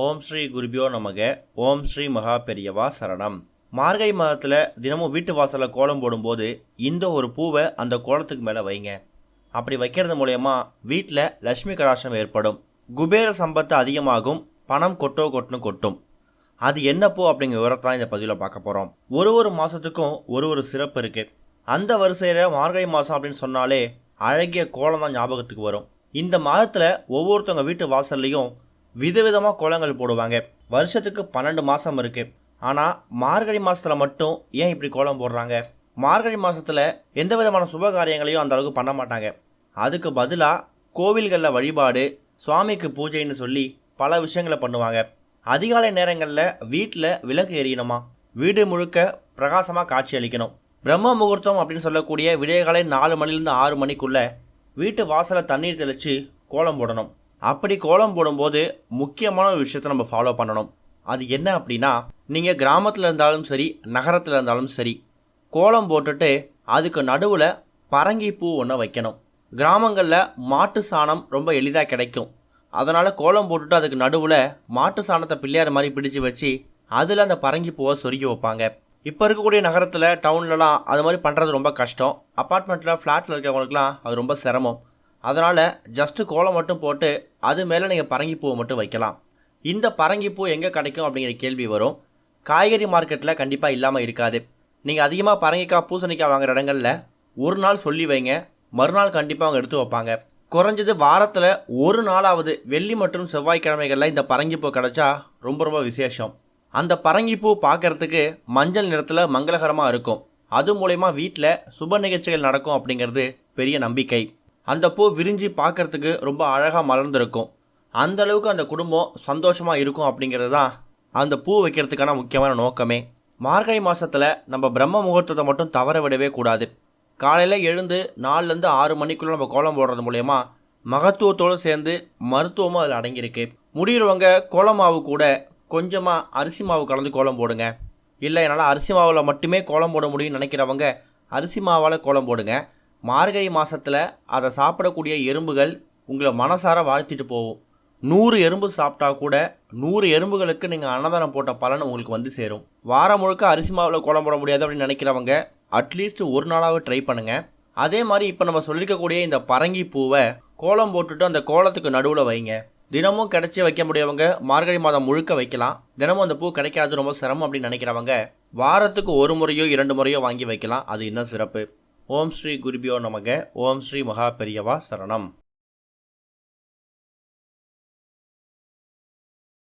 ஓம் ஸ்ரீ குருபியோ நமக. ஓம் ஸ்ரீ மகா பெரியவா சரணம். மார்கழி மாதத்தில் தினமும் வீட்டு வாசலில் கோலம் போடும்போது இந்த ஒரு பூவை அந்த கோலத்துக்கு மேலே வைங்க. அப்படி வைக்கிறது மூலயமா வீட்டில் லட்சுமி கடாட்சம் ஏற்படும். குபேர சம்பத்து அதிகமாகும் பணம் கொட்டோ கொட்டுன்னு கொட்டும். அது என்ன பூ அப்படிங்கிற விவரத்தான் இந்த பதிவில் பார்க்க போகிறோம் ஒரு ஒரு மாதத்துக்கும் ஒரு ஒரு சிறப்பு இருக்குது அந்த வரிசையில் மார்கழி மாதம் அப்படின்னு சொன்னாலே அழகிய கோலம் தான் ஞாபகத்துக்கு வரும். இந்த மாதத்தில் ஒவ்வொருத்தவங்க வீட்டு வாசல்லையும் விதவிதமாக கோலங்கள் போடுவாங்க. வருஷத்துக்கு பன்னெண்டு மாதம் இருக்குது ஆனால் மார்கழி மாதத்தில் மட்டும் ஏன் இப்படி கோலம் போடுறாங்க? மார்கழி மாதத்தில் எந்த விதமான சுப காரியங்களையும் அந்த அளவுக்கு பண்ண மாட்டாங்க. அதுக்கு பதிலாக கோவில்களில் வழிபாடு சுவாமிக்கு பூஜைன்னு சொல்லி பல விஷயங்களை பண்ணுவாங்க. அதிகாலை நேரங்களில் வீட்டில் விளக்கு எரியணுமா? வீடு முழுக்க பிரகாசமாக காட்சி அளிக்கணும். பிரம்ம முகூர்த்தம் அப்படின்னு சொல்லக்கூடிய விடியகாலை நாலு மணிலேருந்து ஆறு மணிக்குள்ளே வீட்டு வாசலை தண்ணீர் தெளித்து கோலம் போடணும். அப்படி கோலம் போடும்போது முக்கியமான ஒரு விஷயத்த நம்ம ஃபாலோ பண்ணணும். அது என்ன அப்படின்னா நீங்கள் கிராமத்தில் இருந்தாலும் சரி நகரத்தில் இருந்தாலும் சரி கோலம் போட்டுட்டு அதுக்கு நடுவில் பரங்கி பூ ஒன்று வைக்கணும். கிராமங்களில் மாட்டு சாணம் ரொம்ப எளிதாக கிடைக்கும். அதனால் கோலம் போட்டுட்டு அதுக்கு நடுவில் மாட்டு சாணத்தை பிள்ளையார் மாதிரி பிடிச்சு வச்சு அதில் அந்த பரங்கி பூவை சொருகி வைப்பாங்க. இப்போ இருக்கக்கூடிய நகரத்தில் டவுன்லலாம் அது மாதிரி பண்ணுறது ரொம்ப கஷ்டம். அப்பார்ட்மெண்ட்டில் ஃப்ளாட்டில் இருக்கிறவங்களுக்குலாம் அது ரொம்ப சிரமம். அதனால் ஜஸ்ட்டு கோலம் மட்டும் போட்டு அது மேலே நீங்கள் பரங்கிப்பூவை மட்டும் வைக்கலாம். இந்த பரங்கிப்பூ எங்கே கிடைக்கும் அப்படிங்கிற கேள்வி வரும். காய்கறி மார்க்கெட்டில் கண்டிப்பாக இல்லாமல் இருக்காது. நீங்கள் அதிகமாக பரங்கிக்காய் பூசணிக்காய் வாங்குற இடங்களில் ஒரு நாள் சொல்லி வைங்க. மறுநாள் கண்டிப்பாக அவங்க எடுத்து வைப்பாங்க. குறைஞ்சது வாரத்தில் ஒரு நாளாவது வெள்ளி மற்றும் செவ்வாய்க்கிழமைகளில் இந்த பரங்கிப்பூ கிடச்சா ரொம்ப ரொம்ப விசேஷம். அந்த பரங்கிப்பூ பார்க்கறதுக்கு மஞ்சள் நிறத்தில் மங்களகரமாக இருக்கும். அது மூலயமா வீட்டில் சுப நிகழ்ச்சிகள் நடக்கும் அப்படிங்கிறது பெரிய நம்பிக்கை. அந்த பூ விரிஞ்சு பார்க்கறதுக்கு ரொம்ப அழகாக மலர்ந்திருக்கும். அந்த அளவுக்கு அந்த குடும்பம் சந்தோஷமாக இருக்கும் அப்படிங்கிறது தான் அந்த பூ வைக்கிறதுக்கான முக்கியமான நோக்கமே. மார்கழி மாதத்தில் நம்ம பிரம்ம முகூர்த்தத்தை மட்டும் தவற விடவே கூடாது. காலையில் எழுந்து நாலுலேருந்து ஆறு மணிக்குள்ளே நம்ம கோலம் போடுறது மூலயமா மகத்துவத்தோடு சேர்ந்து மருத்துவமும் அதில் அடங்கியிருக்கு. முடிகிறவங்க கோலம் மாவு கூட கொஞ்சமாக அரிசி மாவு கலந்து கோலம் போடுங்க. இல்லை என்னால் அரிசி மாவில் மட்டுமே கோலம் போட முடியும்னு நினைக்கிறவங்க அரிசி மாவால் கோலம் போடுங்க. மார்கழி மாதத்தில் அதை சாப்பிடக்கூடிய எறும்புகள் உங்களை மனசார வாழ்த்திட்டு போகும். நூறு எறும்பு சாப்பிட்டா கூட நூறு எறும்புகளுக்கு நீங்கள் அன்னதானம் போட்ட பலன் உங்களுக்கு வந்து சேரும். வாரம் முழுக்க அரிசி மாவில் கோலம் போட முடியாது அப்படின்னு நினைக்கிறவங்க அட்லீஸ்ட் ஒரு நாளாவது ட்ரை பண்ணுங்கள் அதே மாதிரி இப்போ நம்ம சொல்லியிருக்கக்கூடிய இந்த பரங்கி பூவை கோலம் போட்டுட்டு அந்த கோலத்துக்கு நடுவில் வைங்க. தினமும் கிடச்சி வைக்க முடியவங்க மார்கழி மாதம் முழுக்க வைக்கலாம். தினமும் அந்த பூ கிடைக்காது ரொம்ப சிரமம் அப்படின்னு நினைக்கிறவங்க வாரத்துக்கு ஒரு முறையோ இரண்டு முறையோ வாங்கி வைக்கலாம். அது இன்னும் சிறப்பு. ஓம் ஸ்ரீ குருபியோ நமக. ஓம் ஸ்ரீ மகா பெரியவா சரணம்.